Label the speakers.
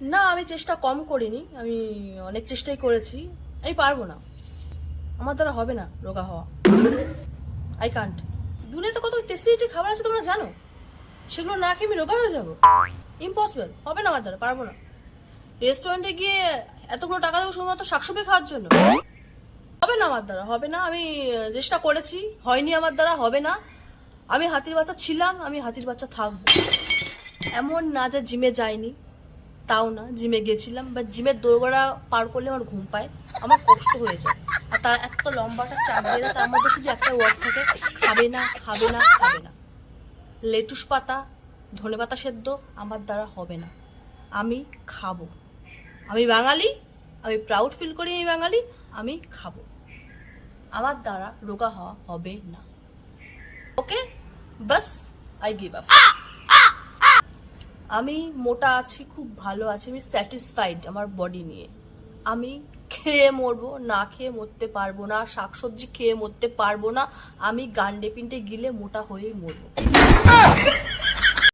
Speaker 1: না, আমি চেষ্টা কম করিনি, আমি অনেক চেষ্টাই করেছি, আমি পারব না। আমার দ্বারা হবে না রোগা হওয়া। আই কান্ট দুনিয়াতে কত টেস্টি টেস্টি খাবার আছে তোমরা জানো? সেগুলো না খেয়ে আমি রোগা হয়ে যাব। ইম্পসিবল হবে না আমার দ্বারা, পারব না। রেস্টুরেন্টে গিয়ে এতগুলো টাকা দেবো শুধুমাত্র শাকসবজি খাওয়ার জন্য। হবে না আমার দ্বারা, হবে না। আমি চেষ্টা করেছি, হয়নি আমার দ্বারা, হবে না। আমি হাতির বাচ্চা ছিলাম, আমি হাতির বাচ্চা থাকব। এমন না যে জিমে যাইনি। তাও না, জিমে গেছিলাম বা জিমের দোরগোড়া পার করলে আমার ঘুম পায়, আমার কষ্ট হয়ে যায়। আর তার এত লম্বাটা চাপ বেড়ে তার মধ্যে শুধু একটা ওয়ার্ড থাকে, খাবে না খাবে না খাবে না। লেটুস পাতা, ধনে পাতা সেদ্ধ, আমার দ্বারা হবে না। আমি খাব। আমি বাঙালি, আমি প্রাউড ফিল করি আমি বাঙালি, আমি খাব। আমার দ্বারা রোগা হওয়া হবে না। ওকে বাস আই গিভ আপ আমি মোটা আছি, খুব ভালো আছি, আমি স্যাটিসফাইড আমার বডি নিয়ে। আমি খেয়ে মরবো, না খেয়ে মরতে পারব না, শাকসবজি খেয়ে মরতে পারব না, আমি গান্ডে পিন্টে গিলে মোটা হয়েই মরবো।